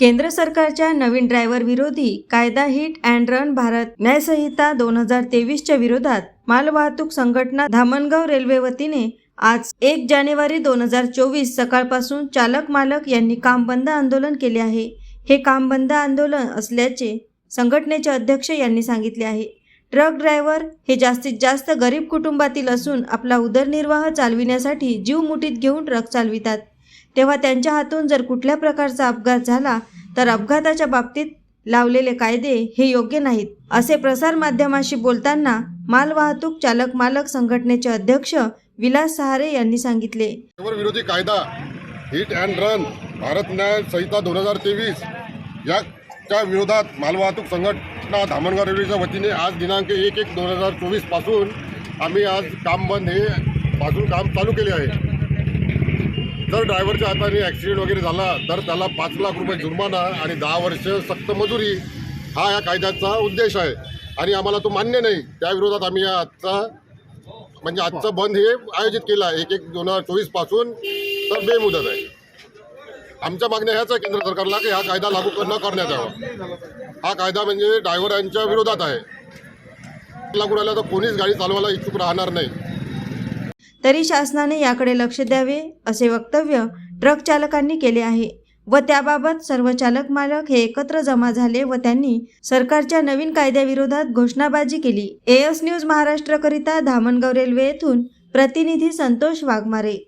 केंद्र सरकारच्या नवीन ड्रायव्हर विरोधी कायदा hit and run Bharat Nyaya Sanhita दोन हजार तेवीसच्या विरोधात मालवाहतूक संघटना धामणगाव रेल्वे वतीने आज एक जानेवारी दोन हजार चोवीस सकाळपासून चालक मालक यांनी काम बंद आंदोलन केले आहे. हे काम बंद आंदोलन असल्याचे संघटनेचे अध्यक्ष यांनी सांगितले आहे. ट्रक ड्रायव्हर हे जास्तीत जास्त गरीब कुटुंबातील असून आपला उदरनिर्वाह चालविण्यासाठी जीव मुठीत घेऊन ट्रक चालवितात. तेव्हा त्यांच्या हातून जर कुठल्या प्रकारचा अपघात झाला तर अपघाताच्या बाबतीत लावलेले कायदे हे योग्य नाहीत. असे प्रसारमाध्यमाशी बोलताना मालवाहतूक चालक मालक संघटनेचे अध्यक्ष विलास सहारे यांनी सांगितले. विरोधी कायदा हिट अँड रन भारत न्याय संहिता दोन हजार तेवीस याच्या विरोधात मालवाहतूक संघटना धामणगाव रेल्वेच्या वतीने आज दिनांक एक एक दोन हजार चोवीसपासून आम्ही आज काम बंद हे पासून काम चालू केले आहे. जर ड्रायव्हरच्या हाताने ॲक्सिडेंट वगैरे झाला तर त्याला पाच लाख रुपये जुर्माना आणि दहा वर्ष सक्त मजुरी हा या कायद्याचा उद्देश आहे. आणि आम्हाला तो मान्य नाही. त्या विरोधात आम्ही आजचा म्हणजे आजचं बंद हे आयोजित केलं आहे. एक एक दोन हजार चोवीसपासून तर बेमुदत आहे. आमच्या मागण्या ह्याच आहे केंद्र सरकारला की हा कायदा लागू न करण्यात यावा. हा कायदा म्हणजे ड्रायव्हरांच्या विरोधात आहे. लागू राहिला तर कोणीच गाडी चालवायला इच्छुक राहणार नाही. तरी शासनाने याकडे लक्ष द्यावे असे वक्तव्य ट्रक चालकांनी केले आहे व त्याबाबत सर्व चालक मालक हे एकत्र जमा झाले व त्यांनी सरकारच्या नवीन कायद्याविरोधात घोषणाबाजी केली. एएस न्यूज महाराष्ट्रकरिता धामणगाव रेल्वे येथून प्रतिनिधी संतोष वाघमारे.